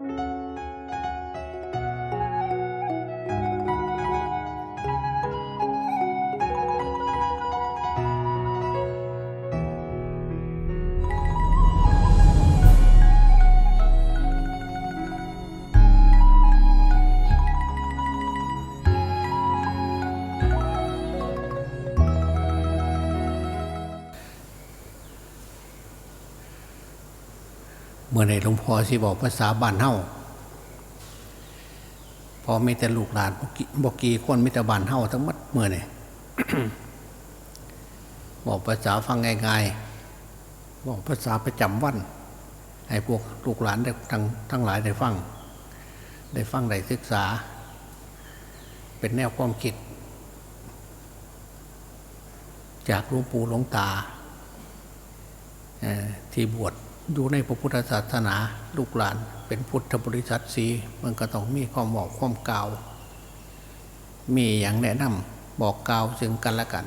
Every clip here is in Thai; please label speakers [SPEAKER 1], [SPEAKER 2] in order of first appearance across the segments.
[SPEAKER 1] เมื่อในหลวงพ่อสิบอกภาษาบ้านเฮาพอมีแต่ลูกหลานบอกกี่บกีคนมีแต่บ้านเฮาทั้งหมดเมื่อนี่บอกภาษาฟังง่ายๆบอกภาษาประจำวัน ให้พวกลูกหลานได้ทั้งทั้งหลายได้ฟัง ได้ฟังได้ศึกษา เป็นแนวความคิด จากหลวงปู่หลวงตาที่บวช อยู่ในพระพุทธศาสนาลูกหลาน เป็นพุทธบริษัทสีมันก็ต้องมีความบอกความกล่าว มีอย่างแนะนำบอกกล่าวซึ่งกันและกัน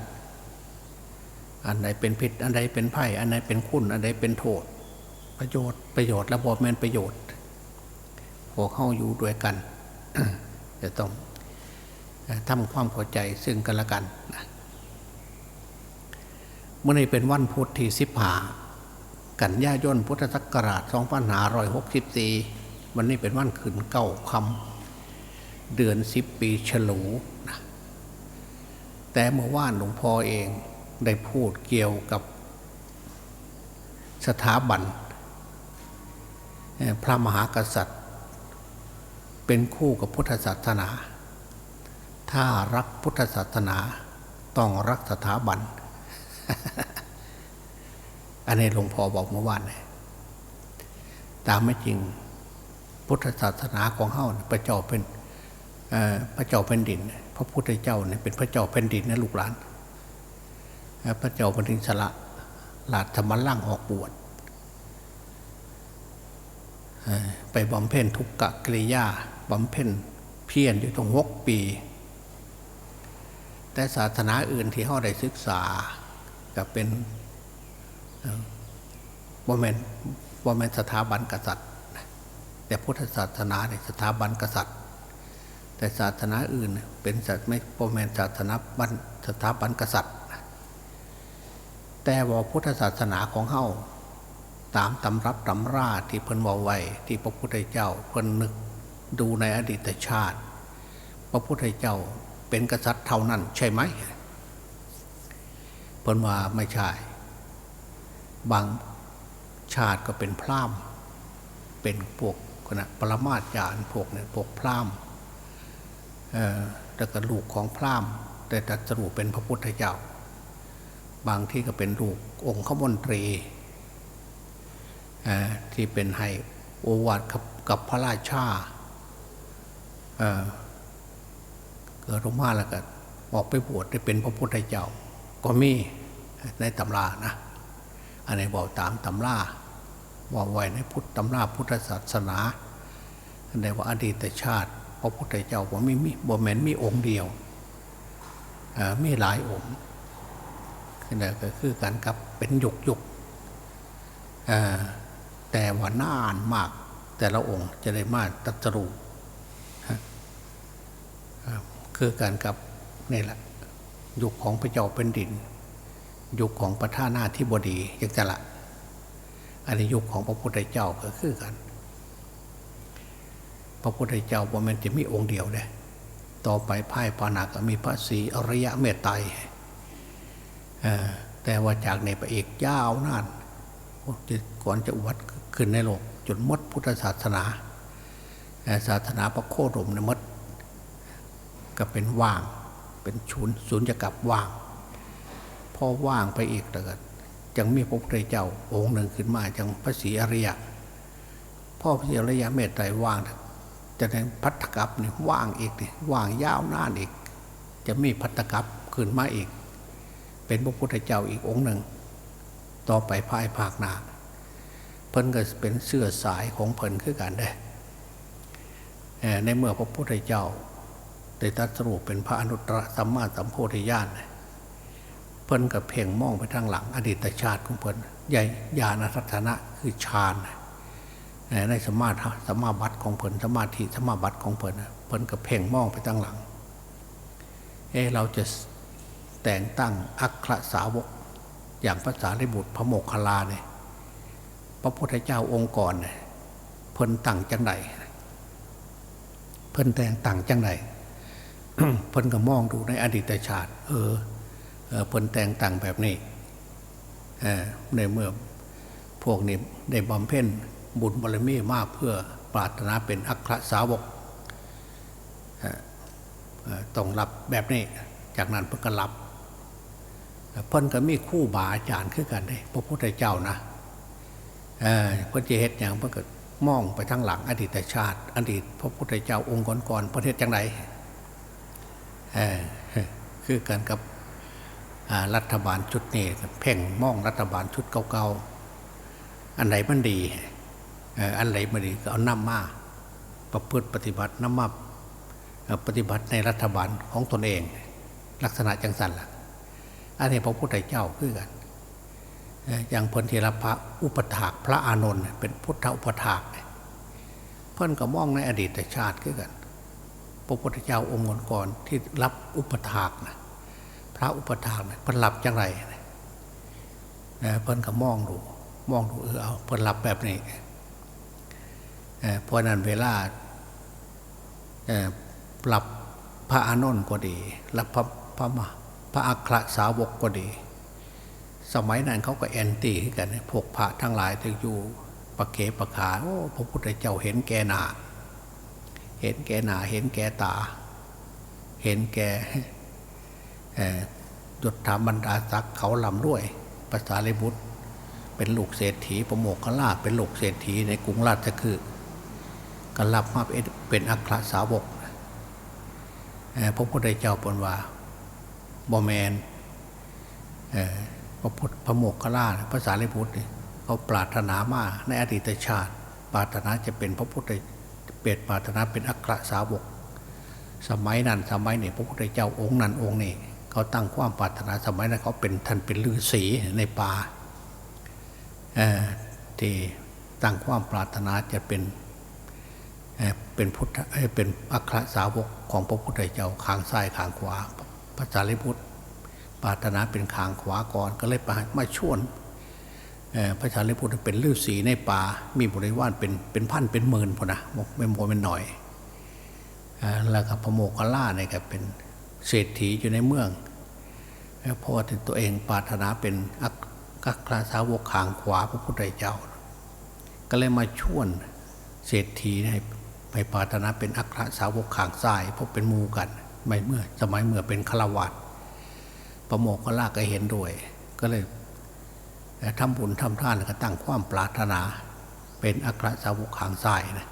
[SPEAKER 1] อันใดเป็นพิษอันใดเป็นไผ่อันใดเป็นคุณอันใดเป็นโทษ ประโยชน์ประโยชน์และบอแมนประโยชน์พวกเข้าอยู่ด้วยกันจะต้องทำความเข้าใจซึ่งกันและกันเมื่อนี้เป็นวันพุธที่สิบหา กันยายนพุทธศักราช2564 วันนี้เป็นวันขึ้นเก้าคำเดือนสิบปีฉลูนะแต่เมื่อวานหลวงพ่อเองได้พูดเกี่ยวกับสถาบัน พระมหากษัตริย์ เป็นคู่กับพุทธศาสนา ถ้ารักพุทธศาสนาต้องรักสถาบัน อันนี้หลวงพ่อบอกเมื่อวานเลยตามไม่จริง พุทธศาสนาของเฮานะพระเจ้าเป็นพระเจ้าแผ่นดิน พระพุทธเจ้าเนี่ยเป็นพระเจ้าแผ่นดินนะลูกหลาน พระเจ้าแผ่นดินสละหลาดธรรมล่างออกบวชไปบำเพ็ญทุกกะกิริยาบำเพ็ญเพียรอยู่ตรงหกปี แต่ศาสนาอื่นที่เขาได้ศึกษาก็เป็น บ่แมนบ่แมนสถาบันกษัตริย์ แต่พุทธศาสนาเนี่ยสถาบันกษัตริย์ แต่ศาสนาอื่นเป็นสัตว์ไม่บ่แมนศาสนาบันสถาบันกษัตริย์ แต่ว่าพุทธศาสนาของเฮาตามตำรับตำราที่เพิ่นบอกไว้ที่พระพุทธเจ้าเพิ่นนึกดูในอดีตชาติ พระพุทธเจ้าเป็นกษัตริย์เท่านั้นใช่ไหมเพิ่นว่าไม่ใช่ ชาติก็เป็นพราหมณ์ เป็นพวกคณะปรมาจารย์พวกเนี่ยพวกพราหมณ์แต่ก็ลูกของพราหมณ์ แต่ตรัสรุปเป็นพระพุทธเจ้า บางที่ก็เป็นลูกองค์ขมนตรีที่เป็นให้โอวาทกับกับพระราชาเกิดออกมาแล้วก็ออกไปบวชได้เป็นพระพุทธเจ้า ก็มีในตำรานะ อันนี้บอกตามตำราบอกไว้ในพุทธตำราพุทธศาสนาอันนี้ว่าอดีตชาติพระพุทธเจ้าว่าไม่มีบ่แมนมีองค์เดียวเอ่อมีหลายองค์นี่ก็คือการกับเป็นยุกยกแต่ว่านานมากแต่ละองค์จะได้มาตรัสรูคือการกับนี่แหละยุคของพระเจ้าเป็นดิน ยุคของประธานาธิบดียังจะละอันนี้ยุคของพระพุทธเจ้าก็คือกัน พระพุทธเจ้าว่มันจะมีองค์เดียวเลยต่อไปพ่ายปานาก็มีพระศรีอริยะเมตไตรแต่ว่าจากในไปอีกยาวนานก่อนจะอุวัตขึ้นในโลกจนมดพุทธศาสนาศาสนาพระโคดมเนี่ยหมด ก็เป็นว่าง เป็นศูนศูนย์จะกลับว่าง อว่างไปอีกแล้วก็จังมีพระพุทธเจ้าองค์หนึ่งขึ้นมาจังพระศรีอริยะพ่อพระศรีอริยะเมตไตรว่างจะในพัทธกับนี่ว่างอีกนี่ว่างยาวนานอีก จะมีพัทธกับขึ้นมาอีก เป็นพระพุทธเจ้าอีกองค์หนึ่ง ต่อไปภายภาคหน้าเพิ่นก็เป็นเสื้อสายของเพิ่นคือกันได้ในเมื่อพระพุทธเจ้าได้ตรัสรู้เป็นพระอนุตตรสัมมาสัมโพธิญาณ เพิ่นกับเพ่งมองไปทางหลัง อดีตชาติของเพิ่นใหญ่ญาณทัศนะคือฌานในสมาธิสมาบัติของเพิ่นสมาธิสมาบัติของเพิ่นเพิ่นก็เพ่งมองไปตั้งหลังเอเราจะแต่งตั้งอัครสาวก อย่างภาษาลิบุตรพระโมคคัลลาเนี่ยพระพุทธเจ้าองค์ก่อนเนี่ยเพิ่นตั้งจังไดเพิ่นแต่งตั้งจังไดเพิ่นก็มองดูในอดีตชาติ เออ เออเพิ่นแต่งตั้งแบบนี้เออในเมื่อพวกนี้ได้บำเพ็ญบุญบารมีมากเพื่อปรารถนาเป็นอัครสาวกเอ่อต้องรับแบบนี้ จากนั้นเพิ่นก็รับเพิ่นก็มีคู่บาอาจารย์คือกันได้พระพุทธเจ้านะเออเพิ่นจะเฮ็ดอย่างเพิ่นก็มองไปทางหลังอดีตชาติ อดีตพระพุทธเจ้าองค์ก่อนๆประเทศจังไดเออคือกันกับ รัฐบาลชุดนี้เพ่งมองรัฐบาลชุดเก่าๆอันไหนมันดีอันไหนไม่ดีก็เอานำมาประพฤติปฏิบัตินำมาปฏิบัติในรัฐบาลของตนเอง ลักษณะจังสันล่ะอันนี้พระพุทธเจ้าคือกันอย่างพลธีรพระอุปถากพระอานนท์เป็นพุทธอุปถากเพิ่นก็มองในอดีตชาติคือกัน พระพุทธเจ้าองค์ก่อนที่รับอุปถากนะ ระอุปถากนะเพิ่นรับจังไรนะเอ่อเพิ่นก็มองดูมองดูเออเอาเพิ่นรับแบบนี้เอ่อเพราะนั้นเวลาเอ่อรับพระอานนท์ก็ดีรับพระพระมาพระอัครสาวกก็ดี สมัยนั้นเขาก็แอนตี้กันนะพวกพระทั้งหลายที่อยู่ประเกประขาโอ้พระพุทธเจ้าเห็นแก่หนา เห็นแก่หนา เห็นแก่ตา เห็นแก่ ยศถาบรรดาศักดิ์เขาลำด้วยภาษาลิบุตร เป็นลูกเศรษฐีประโมกขลาเป็นลูกเศรษฐีในกรุงราชคฤห์ก็รับมาเป็นเป็นอัครสาวกพระพุทธเจ้าปนว่าบอแมนพระพุทธพระโมกขลาภาษาลิบุตรเขาปรารถนามาในอดีตชาติ ปรารถนาจะเป็นพระพุทธเปรตปรารถนาเป็นอัครสาวก สมัยนั้นสมัยนี้พระพุทธเจ้าองค์นั้นองค์นี้ เขาตั้งความปรารถนาสมัยนั้นเขาเป็นท่านเป็นฤาษีในป่าที่ตั้งความปรารถนาจะเป็นเเป็นพุทธเเป็นอัครสาวกของพระพุทธเจ้าขางซ้ายขางขวาพระสารีบุตรปรารถนาเป็นขางขวาก่อนก็เลยไปมาชวนพระสารีบุตรเป็นฤาษีในป่ามีบริวารเป็นเป็นพันเป็นหมื่นพอนะไม่โมเป็นหน่อยแล้วก็พระโมคคัลลาเนี่ยก็เป็น เศรษฐีอยู่ในเมืองแล้วเพราะว่าตัวเองปรารถนาเป็นอักอัครสาวกขางขวาพระพุทธเจ้า ก็เลยมาชวนเศรษฐีให้ไปปรารถนาเป็นอัครสาวกขางซ้าย เพราะเป็นมูกันไม่เมื่อสมัยเมื่อเป็นฆราวาสพระโมคคัลลาก็เห็นด้วย ก็เลยทำบุญทำท่านก็ตั้งความปรารถนา เป็นอัครสาวกขางซ้ายนะ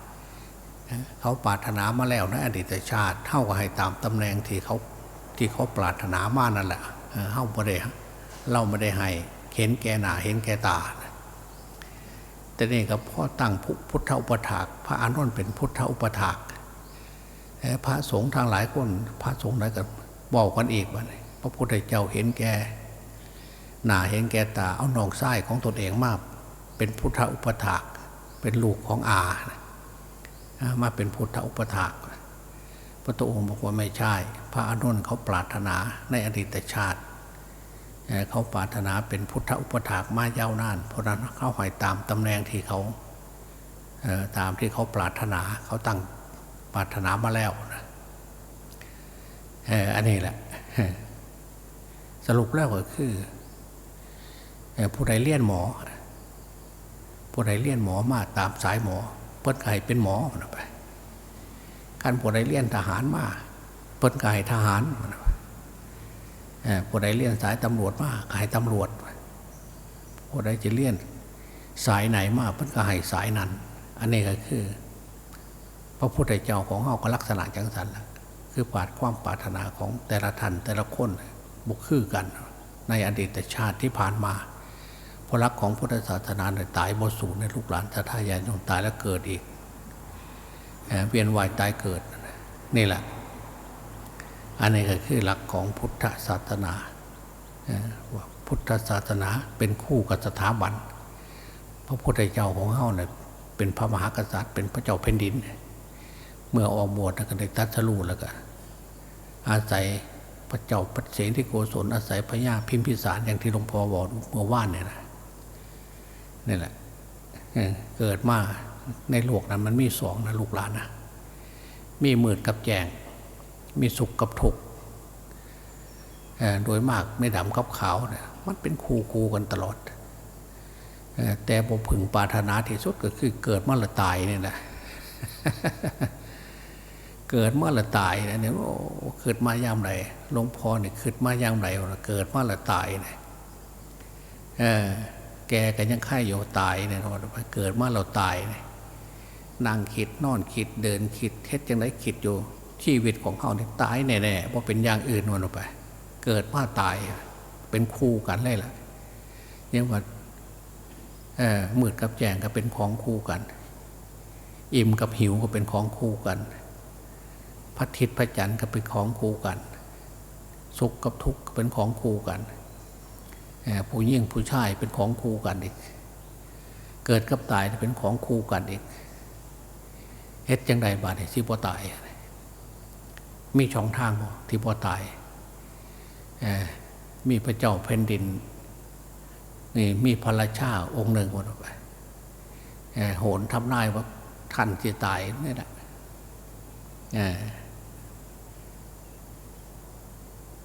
[SPEAKER 1] เขาปรารถนามาแล้วในอดีตชาติ เท่ากับให้ตามตำแหน่งที่เขา ที่เขาปรารถนามานั่นแหละเออเท่าไม่ได้เราไม่ได้ให้เห็นแก่หนาเห็นแก่ตาแต่นี่ก็พ่อตั้งพุทธอุปถาก พระอานนท์เป็นพุทธอุปถากพระสงฆ์ทางหลายคน พระสงฆ์หลายก็บอกกันอีกว่าพระพุทธเจ้าเห็นแก่หนาเห็นแก่ตาเอานองไส้ของตนเองมาเป็นพุทธอุปถาก เป็นลูกของอา มาเป็นพุทธอุปถาก พระองค์บอกว่าไม่ใช่ พระอานนเขาปรารถนาในอดีตชาติ เขาปรารถนาเป็นพุทธอุปถากมายาวนาน เพราะนั้นเขาหอยตามตำแหน่งที่เขาตามที่เขาปรารถนาเขาตั้งปรารถนามาแล้วนะอันนี้แหละ สรุปแล้วก็คือผู้ใดเลี้ยนหมอผู้ใดเลี้ยนหมอมาตามสายหมอ เพิ่นก็ให้เป็นหมอไป การผู้ใดเลี้ยนทหารมาเพิ่นก็ให้ทหารมันไปเอ่อผู้ใดเลี้ยนสายตำรวจมาก็ให้ตำรวจผู้ใดจะเลี้ยนสายไหนมาเพิ่นก็ให้สายนั้น อันนี้ก็คือ พระพุทธเจ้าของเราก็ลักษณะจังสันละคือปาดความปรารถนาของแต่ละท่านแต่ละคนบุกคือกัน ในอดีตชาติที่ผ่านมาพระรักของพุทธศาสนาเนี่ยตายบสูญในลูกหลานสัทายายต้องตายแล้วเกิดอีก เวียนว่ายตายเกิดนี่แหละ อันนี้ก็คือหลักของพุทธศาสนาว่าพุทธศาสนาเป็นคู่กับสถาบัน พระพุทธเจ้าของเฮาเนี่ยเป็นพระมหากษัตริย์เป็นพระเจ้าแผ่นดิน เมื่อออกบวชก็ได้ตัดสรู้แล้วก็อาศัยพระเจ้าพระเสนที่โกศลอาศัยพระญาพิมพิสารอย่างที่หลวงพ่อบอกเมื่อว่านเนี่ยนะนี่แหละเกิดมา ในโลกนั้นมันมีสองนะลูกหลานนะมีมืดกับแจง มีสุขกับทุกข์โดยมากไม่ดำกับขาวเนี่ยมันเป็นคู่คูกันตลอด แต่บ่พึงปรารถนาที่สุดก็คือเกิดมาและตายเนี่ยนะเกิดมาและตายนะเนี่ยโอ้เกิดมายามไรหลวงพ่อเนี่ยเกิดมายามไรวะเกิดมาและตายเนี่ยแกก็ยังไข่อยู่ตายเนี่ยว่าเกิดมาเราตายเนี่ย นั่งคิดนอนคิดเดินคิดเท็ดจังไรคิดอยู่ ชีวิตของเขาเนี่ยตายแน่ๆเพราะเป็นอย่างอื่นวันออกไป เกิดมาตายเป็นคู่กันเลยล่ะยังว่าเออมืดกับแจงก็เป็นของคู่กัน อิ่มกับหิวก็เป็นของคู่กันพระทิตพระจันทร์ก็เป็นของคู่กัน สุขกับทุกข์ก็เป็นของคู่กันผู้ยิ่งผู้ชายเป็นของคู่กันอีก เกิดกับตายเป็นของคู่กันอีก เฮ็ดจังใดบาดที่บ่ตาย มีช่องทางบ่ที่บ่ตายมีพระเจ้าแผ่นดินนี่มีพระราชาองค์หนึ่งวันไปโหนทำนายว่าท่านจะตายนี่แหละ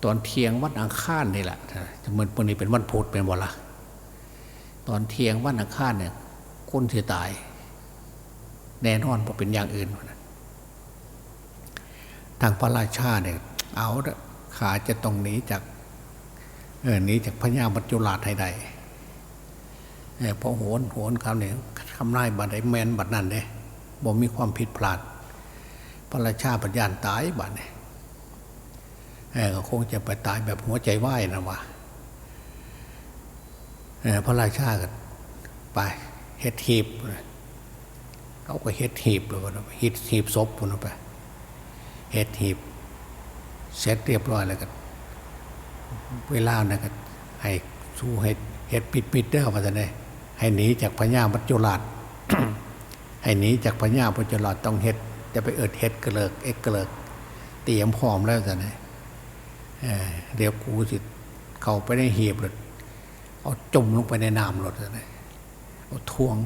[SPEAKER 1] ตอนเที่ยงวันอังคารนี่แหละมันวันนี้เป็นวันพุธเป็นวันละตอนเที่ยงวันอังคารเนี่ยคนที่ตาย แน่นอนเพราะเป็นอย่างอื่นนะทางพระราชาเนี่ยเอาละขาจะต้องหนีจากเออหนีจากพญามัจจุราชให้ได้เออพอโหนโหนคำเนี่ยคำนายบัดไดแมนบัดนั่นเนี่ยบ่มีความผิดพลาด พระราชาปัญญาตายบัดเนี่ยเออก็คงจะไปตายแบบหัวใจไหวนะวะเออพระราชาก็ไปเฮ็ดหีบ เขาก็เฮ็ดหีบเลยวันเฮ็ดหีบศพวันไปเฮ็ดหีบเสร็จเรียบร้อยแล้วก็เวลานะก็ให้สู้เฮ็ดเฮ็ดปิดปิดเด้อมาจะได้ให้หนีจากพญามัจจุราชให้หนีจากพญามัจจุราชต้องเฮ็ดจะไปเอิดเฮ็ดกระเลิกเอ็กกระเลิกเตรียมพร้อมแล้วจะไหนเดี๋ยวกูสิเข้าไปในเหีบเลยเอาจมลงไปในน้ำรถจะไหนเอาทวง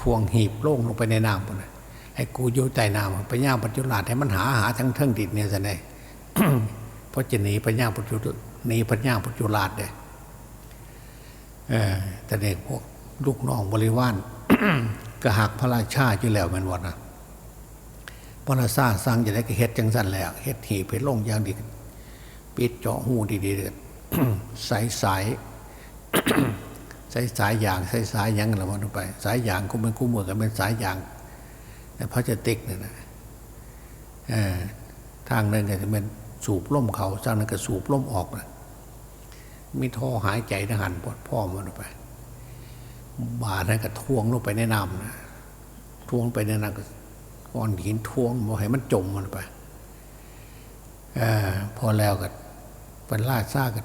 [SPEAKER 1] ทวงหีบโล่งลงไปในน้ำหมดเลยให้กูโยใต้น้ำพญางปัจจุราชให้มันหาหาทั้งเทิงดิดเนี่ยจะไหนเพราะจะหนีพญางปัจจุหนีพญางปัจจุราชเนี่ยเออแต่เด็กพวกลูกน้องบริวารก็หักพระราชาอยู่แล้วมันวันนะพระราชาสร้างจะได้ก็เฮ็ดจังสั้นแล้วเฮ็ดหีบเฮ็ดลงอย่างดีปิดเจาะหูดีๆเลยสา ยสายสายยางสายสายยังละมันไป สายยางก็เป็นคู่มือกันเป็นสายยางแต่พระจะติกเนี่ยนะทางนั้นก็จะเป็นสูบล่มเขาทางนั้นก็สูบล่มออกนะมีท่อหายใจทหารปวดพ่อมันไป บาดนั้นก็ท่วงลงไปในน้ำนะท่วงไปในน้ำก็ก้อนหินทวงบอกให้มันจมมันไปอพอแล้วก็เป็นล่าซาก็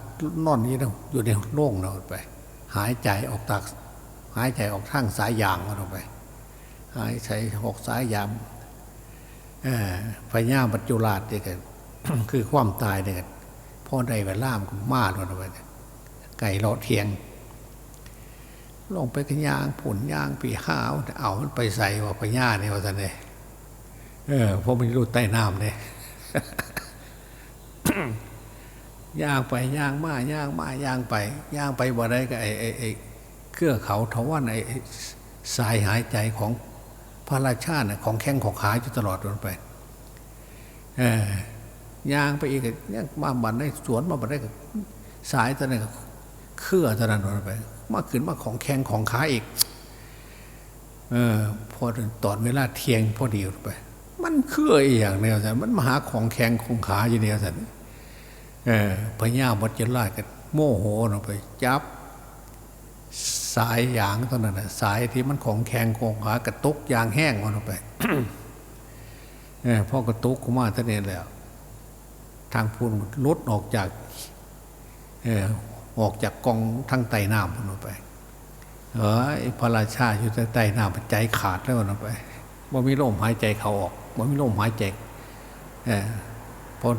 [SPEAKER 1] นอนนี้นะอยู่ในโล่งเราไป หายใจออกตากหายใจออกทางสายยางมันออกไป หายใจออกสายยางไฟย่าปัจจุราชเนี่ยก็คือความตายเนี่ยพ่อใดเวล่ามก็มาดมันไปไก่เลาะเทียง ลงไปขยางผุนยางปีห้าวเอามันไปใส่ว่าพญาเนี่ยว่าท่านเลยเออพราะมันรูดใต้น้ำเนี่ย ย่างไปย่างมาย่างมาย่างไปย่างไปบ่ได้ก็ไอ้ไอ้ไอ้เครือเขาทว่าไอ้สายหายใจของพระราชาเนี่ยของแข้งของขาอยู่ตลอดวนไปเออย่างไปอีกย่างมาบันได้สวนมาบันได้ก็สายตอนนั้นเครือตอนนั้นวนไป มาขึ้นมาของแข้งของขาอีกเออพอตอนเวลาเที่ยงพอดีไป มันเครื่ออีอย่างเดียวสันมันมาหาของแข็งของขาอยู่เดียวสัน เออพญาวัจราชก็โมโหลงไป จับ สายยางตอนนั้นสายที่มันของแข็งของขากระตุกยางแห้งมันลงไปเออพ่อกระตุกขึ้นมาท่านเองแล้ว ทางพูนลดออกจากเออออกจากกองทางไตน้ำมันไปเออพระราชาอยู่ใต้น้ำใจขาดแล้วมันไปว่ามีลมหายใจเขาออกว่ามีลมหายใจเออพอ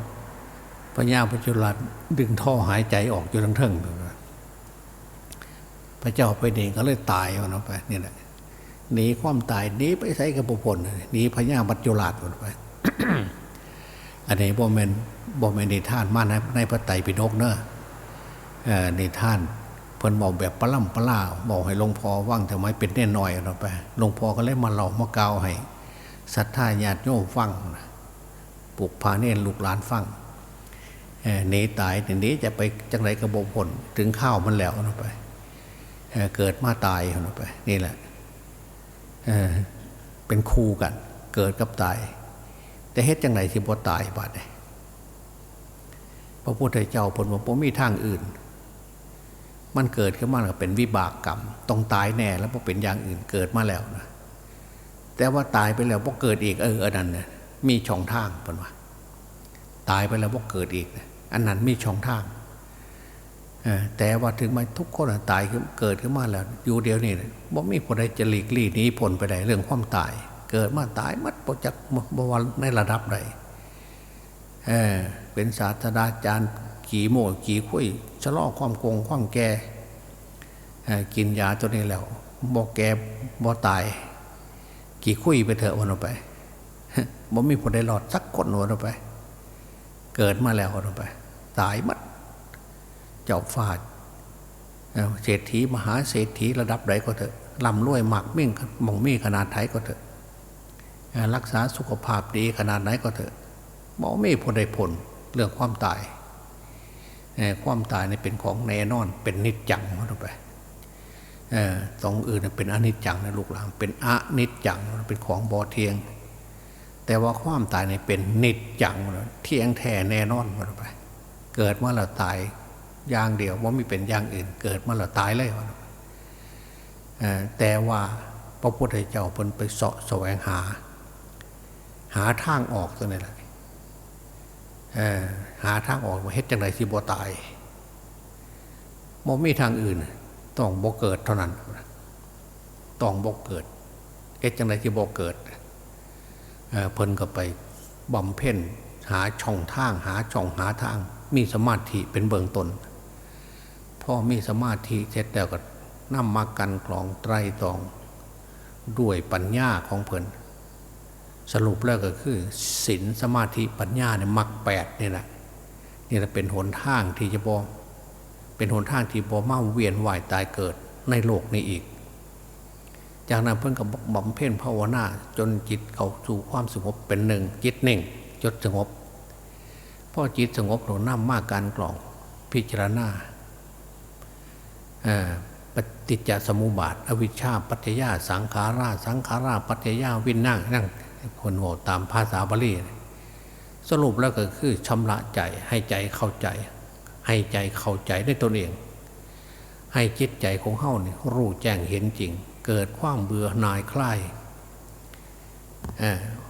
[SPEAKER 1] พระญาพจุลาดึงท่อหายใจออกอยู่ทั้งเทิงพระเจ้าไปเองก็เลยตายเอานไปนี่แหละหนีความตายหนีไปใส่กับบุพลหนีพญามัจจุราชหมดไปอันนี้บ่แมนบ่แมนในท่านมาในในพระไตรปิฎกเนอะในท่านเพิ่นบอกแบบปล่ำปล่าบอกให้หลวงพ่อว่างทำไมเป็นแน่น้อยเราไปหลวงพ่อก็เลยมาเล่ามากาวให้ศรัทธาญาติโยมฟังนะปลุกพาเนรลูกหลานฟัง หนีตายหนีจะไปจังไรกระบอกผลถึงข้าวมันแล้วนะไปเกิดมาตายนะไป นี่แหละเป็นคู่กัน เกิดกับตาย แต่เฮ็ดจังไรที่บ่ตายบาดเนี่ยพระพุทธเจ้าผลว่าผมมีทางอื่น มันเกิดขึ้นมาก็เป็นวิบากกรรม ต้องตายแน่แล้วพอเป็นอย่างอื่นเกิดมาแล้วนะแต่ว่าตายไปแล้วพอเกิดอีกเอออันนั้นเนี่ยมีช่องทางผลว่า ตายไปแล้วพอเกิดอีก อันนั้นมีช่องทางแต่ว่าถึงมาทุกคนตายเกิดขึ้นมาแล้ว อยู่เดียวนี่บ่มีคนใดจะหลีกลี่หนี้ผลไปได้เรื่องความตาย เกิดมาตายมัดประจักบวันในระดับใดเออเป็นศาสตราจารย์ขี่โม่ขี่คุยชะลอความโกงความแก่กินยาตัวนี้แล้วบ่แก่บ่ตาย กี่คุยไปเถอะวันออกไปบ่มีผลได้หลอดสักคนวันออกไป เกิดมาแล้ววันออกไป ตายมัด เจ้าฟาดเศรษฐีมหาเศรษฐีระดับใดก็เถอะลำรวยหมักมิ่งมองมีขนาดไทยก็เถอะ รักษาสุขภาพดีขนาดไหนก็เถอะมองไม่ผลได้ผลเรื่องความตายความตายนี่เป็นของแน่นอน เป็นนิจจังเขาไปสองอื่นเป็นอนิจจังนะลูกหลานเป็นอนิจจังเป็นของบอเทียง แต่ว่าความตายนี่เป็นนิจจังเที่ยงแท้แน่นอนเข้าไป เกิดมาแล้วตายอย่างเดียวว่าไม่เป็นอย่างอื่น เกิดมาแล้วตายเลยแต่ว่าพระพุทธเจ้าเพิ่นไปเสาะแสวงหา หาทางออกตัวนี้แหละหาทางออกว่าเฮ็ดจังไรที่บ่ตายบ่มีทางอื่น ต้องบ่เกิดเท่านั้น ต้องบ่เกิดเฮ็ดจังไรที่บ่เกิด เพิ่นก็ไปบำเพ็ญหาช่องทางหาช่องหาทาง มีสมาธิเป็นเบื้องต้นพ่อมีสมาธิเสร็จแล้วก็นำมากันกรองไตรตอง ด้วยปัญญาของเพิ่นสรุปแล้วก็คือศีลสมาธิปัญญาเนี่ยมักแปดนี่แหละนี่แหละเป็นหนทางที่จะบอเป็นหนทางที่บอมาเวียนว่ายตายเกิดในโลกนี้อีก จากนั้นเพิ่งกับบำเพ็ญภาวนาจนจิตเขาสู่ความสงบเป็นหนึ่ง จิตหนึ่งจดสงบพอจิตสงบเราน้ำมากการกล่องพิจารณาปฏิจจสมุปบาท อวิชชาปัจจยาสังขารา สังขารา ปัจจยาวินนั่งนั่งคนโหตามภาษาบาลีสรุปแล้วก็คือชำระใจให้ใจเข้าใจ ให้ใจเข้าใจในตนเอง ให้จิตใจของเฮ้านี่รู้แจ้งเห็นจริง เกิดความเบื่อหน่ายคลาย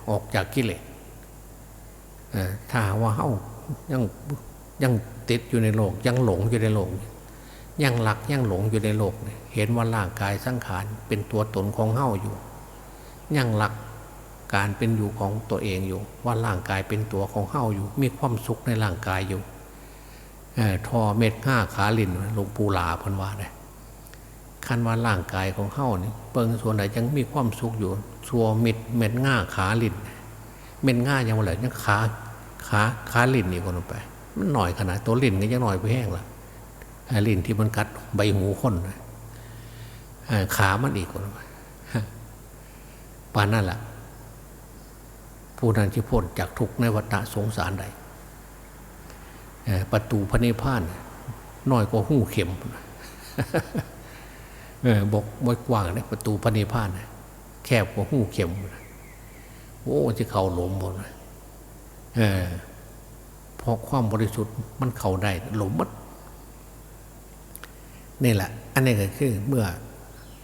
[SPEAKER 1] ออกจากกิเลสถ้าว่าเฮ้ายังยังติดอยู่ในโลก ยังหลงอยู่ในโลก ยังหลักยังหลงอยู่ในโลก เห็นว่าร่างกายสังขารเป็นตัวตนของเฮ้าอยู่ ยังหลักการเป็นอยู่ของตัวเองอยู่ ว่าร่างกายเป็นตัวของเฮ้าอยู่ มีความสุขในร่างกายอยู่ทอเม็ดห้าขาลินหลวงปูลาพันวาเลย คันว่าร่างกายของเฮ้านี่เปิงส่วนไหนยังมีความสุขอยู่ชัวม็ดเม็ดง่าขาลินเม็ดง่ายังไรยังขาขาขาลินนี่คนไป มันหน่อยขนาดตัวลินก็ยังหน่อยไปแห้งละลินที่มันกัดใบหูคนขามันอีกคนไปปานนั่นแหละผู้นั้นที่พ้นจากทุกในวัฏสงสารใดประตูพระนิพพานน้อยกว่าหู้เข็ม บอกบกกว้างเลยประตูพระนิพพานแคบกว่าหูเข็มโอ้จะเข่าหลมหมดเพราะความบริสุทธิ์มันเข่าได้หลมมัดนี่แหละ อันนี้ก็คือเมื่อ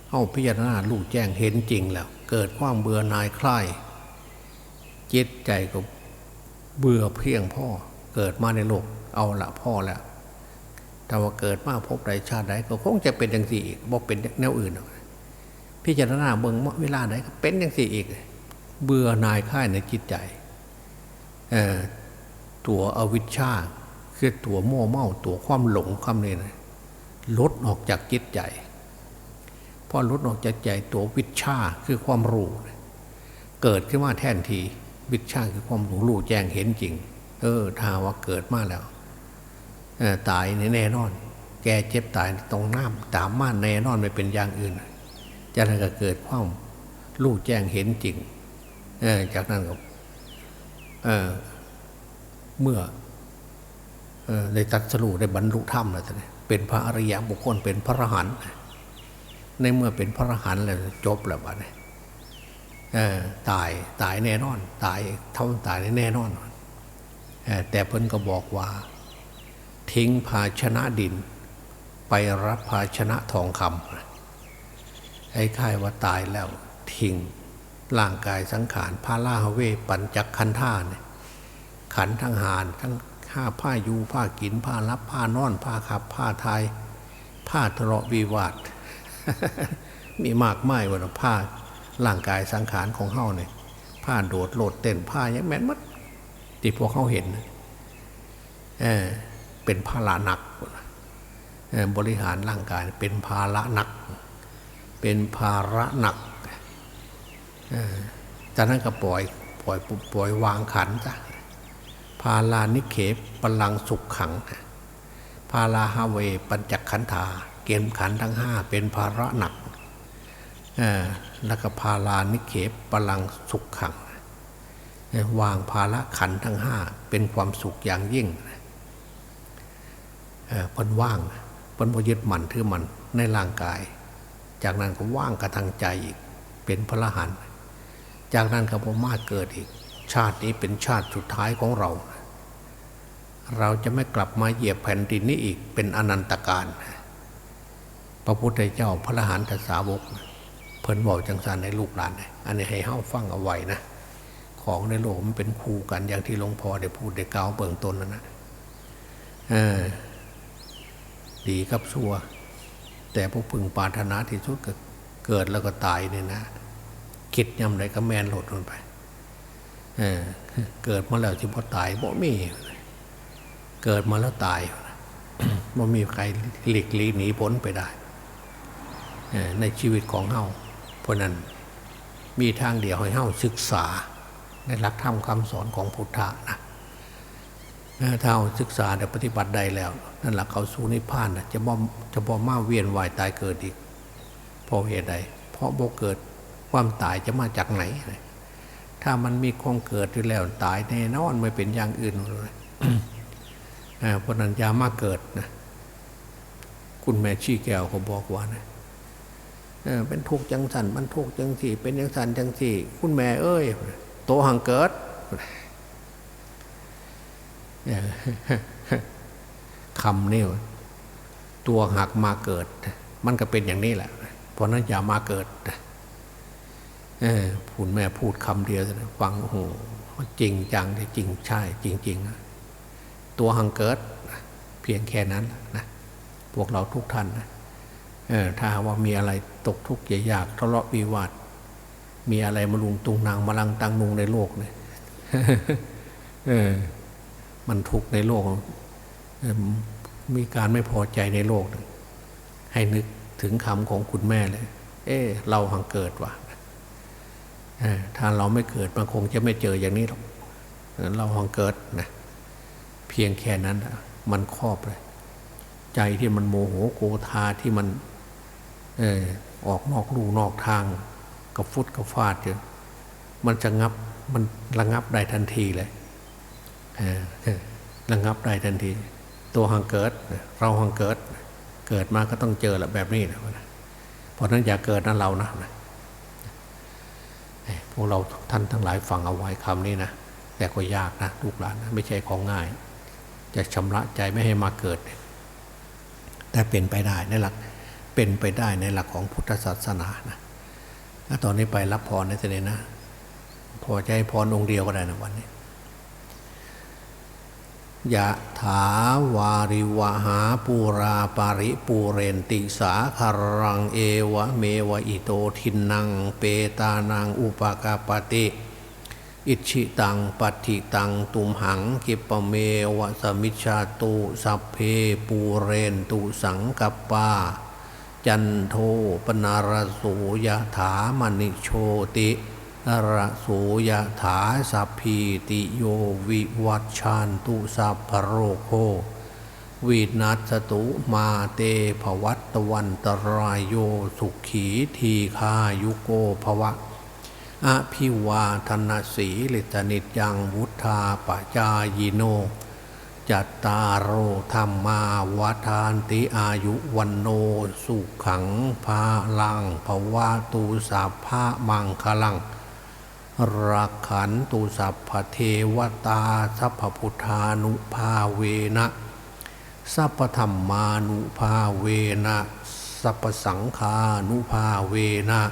[SPEAKER 1] เข้าพิจารณาลูกแจ้งเห็นจริงแล้ว เกิดความเบื่อหน่ายคลายจิตใจก็เบื่อเพียงพ่อเกิดมาในโลกเอาละพ่อแล้ว ถ้าว่าเกิดมาพบใดชาติใดก็คงจะเป็นอย่างสี่อีกบอกเป็นแนวอื่นหรอกพิจารณาเบิ่งเวลาใดก็เป็นอย่างสี่อีก เบื่อนายค่ายในจิตใจตัวอวิชชาคือตัวโม่เมาตัวความหลงความนี้นะลดออกจากจิตใจพอลดออกจากใจตัววิชาคือความรู้เกิดขึ้นมาแทนทีวิชาคือความรู้รู้แจ้งเห็นจริง เออถ้าว่าเกิดมาแล้ว ตายแน่นอน แกเจ็บตายตรงน้ำตามม่านแน่นอนไม่เป็นอย่างอื่นจากนั้นก็เกิดความรู้แจ้งเห็นจริงจากนั้นก็เเมื่อได้ตัดสรุได้บรรลุธรรมแล้วเนี่ยเป็นพระอริยบุคคลเป็นพระอรหันต์ในเมื่อเป็นพระอรหันต์แล้วจบแล้วบ้านี้ตายตายแน่นอน ตายเท่าตายแน่นอนแต่เพิ่นก็บอกว่า ทิ้งภาชนะดิน ไปรับภาชนะทองคำไอ้ค่ายว่าตายแล้วทิ้งร่างกายสังขารพาลาฮเวปัญจักขันท่าเนี่ยขันทั้งหานทั้งผ้าผ้ายูผ้ากินผ้ารับผ้านอนผ้าขับ ผ้าไทย ผ้าทะเลาะวิวาทมีมากไม้ว่าผ้าร่างกายสังขารของเฮาเนี่ยผ้าโดดโลดเต้นผ้ายังแม่นมัดที่พวกเขาเห็นเออ เป็นภาระหนัก บริหารร่างกายเป็นภาระหนัก เป็นภาระหนักจากนั้นก็ปล่อยปล่อยปล่อยวางขันจ้ะพาลานิเคปพลังสุขขัง พาลาฮาเวปัญจขันธา เกณฑ์ขันทั้งห้าเป็นภาระหนักแล้วก็พาลานิเคปพลังสุขขัง วางภาระขันทั้งห้าเป็นความสุขอย่างยิ่งเพิ่นว่างพิ่นพยึดมันถือมันในร่างกาย จากนั้นก็ว่างกระทางใจอีกเป็นพระหันจากนั้นก็พมาเกิดอีก ชาตินี้เป็นชาติสุดท้ายของเรา เราจะไม่กลับมาเหยียบแผ่นดินนี้อีกเป็นอนันตการพระพุทธเจ้าพระหันตสาวก เพิ่นบอกจังสารในลูกหลาน อันนี้ให้เฮ้าฟังเอาไว้นะของในโลกมันเป็นคู่กันอย่างที่หลวงพ่อได้พูดได้กล่าวเบื้องต้นนั่นนะ ดีกับชัวแต่พวกพึงปาถนาที่สุดก็เกิดแล้วก็ตายเนี่ยนะ คิดยำไรก็แมนหลดลงไปเเกิดมาแล้วที่พอตายบ่มี เกิดมาแล้วตายบ่มีใครหลีกลีหนีพ้นไปได้ในชีวิตของเฮาเพราะนั้นมีทางเดียวให้เฮาศึกษาในหลักธรรมคำสอนของพุทธะนะ ถ้าเอาศึกษาแต่ปฏิบัติใดแล้ว นั่นแหละเขาสู้นิพพานนะจะบ่จะบ่มาเวียนวายตายเกิดอีกเพราะเหตุใด เพราะบ่เกิดความตายจะมาจากไหน ถ้ามันมีความเกิดอยู่แล้วตายแน่นอนไม่เป็นอย่างอื่นเลยเพราะนั้นยามาเกิดนะคุณแม่ชี้แก้วเขาบอกว่านะเป็นทุกข์จังสันมันทุกข์จังสี่ เป็นจังสันจังสี่ คุณแม่เอ้ย โตหังเกิด คำนี่ตัวหักมาเกิด มันก็เป็นอย่างนี้แหละ เพราะนั้นอย่ามาเกิดพูดแม่พูดคำเดียวฟังโอ้โหจริงจังจริงใช่ จริง ๆ ตัวหังเกิด เพียงแค่นั้นนะพวกเราทุกท่านนะถ้าว่ามีอะไรตกทุกข์ยากทะเลาะวิวาทมีอะไรมาลุงตุงนางมาลังตังนุงในโลกเนี่ย มันทุกข์ในโลก มีการไม่พอใจในโลก ให้นึกถึงคำของคุณแม่เลย เออเราหังเกิดว่ะถ้าเราไม่เกิดมันคงจะไม่เจออย่างนี้หรอกเราหังเกิดนะเพียงแค่นั้นมันครอบเลย ใจที่มันโมโหโกธาที่มันเออออกนอกลูนอกทางกับฟุตกับฟาดอยู่มันจะงับมันระงับได้ทันทีเลย ระงับได้ทันที ตัวหังเกิด เราหังเกิด เกิดมาก็ต้องเจอแหละแบบนี้นะเพราะนั้นอย่าเกิดนะเรานะพวกเราท่านทั้งหลายฟังเอาไว้คำนี้นะแต่ก็ยากนะลูกหลานนะไม่ใช่ของง่าย จะชำระใจไม่ให้มาเกิด แต่เป็นไปได้ในหลักเป็นไปได้ในหลักของพุทธศาสนานะตอนนี้ไปรับพรในเสน่นะ พอใจพรองค์เดียวก็ได้นะวันนี้ ยะถาวาริวหาปูราปาริปูเรนติสาคารังเอวะเมวะอิโตทินัง เปตานังอุปกาปติอิชิตังปัติตังตุมหังกิปเมวะสมิชาตุสัพเพปูเรนตุสังกปปาจันโทปนารโสยะถามณิโชติ ระโสยถาสัพพีติโยวิวัชชานตุสัพพโรโควินัสตุมาเตภวัตวันตรายโยสุขีทีคายุโกภวะอภิวาทนาสีลิตนิจยังวุธาปจายโน จัตตารโอธรรมาวัฏานติอายุวันโนสุขังภาลังภวะตูสัพพะมังคลัง รักขันตุสัพพเทวตา สัพพุทธานุภาเวนะ สัพธรรมานุภาเวนะ สัพสังฆานุภาเวนะ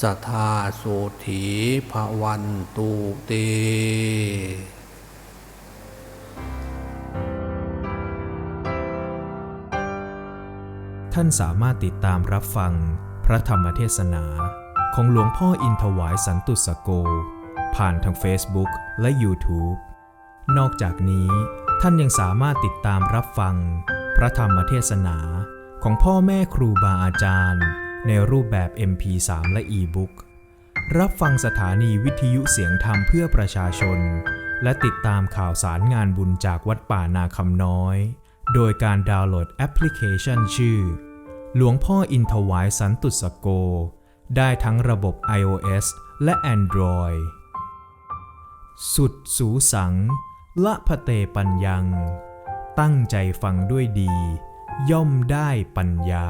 [SPEAKER 1] สทาโสถีภวันตุเต
[SPEAKER 2] ท่านสามารถติดตามรับฟังพระธรรมเทศนา ของหลวงพ่ออินถวายสันตุสโก ผ่านทาง Facebook และ YouTube นอกจากนี้ท่านยังสามารถติดตามรับฟัง พระธรรมเทศนาของพ่อแม่ครูบาอาจารย์ ในรูปแบบ MP3 และ E-Book รับฟังสถานีวิทยุเสียงธรรมเพื่อประชาชน และติดตามข่าวสารงานบุญจากวัดป่านาคำน้อย โดยการดาวน์โหลดแอปพลิเคชันชื่อ หลวงพ่ออินถวายสันตุสโก ได้ทั้งระบบ iOS และ Android สุดสูสัง ละพะเตปัญญัง ตั้งใจฟังด้วยดี ย่อมได้ปัญญา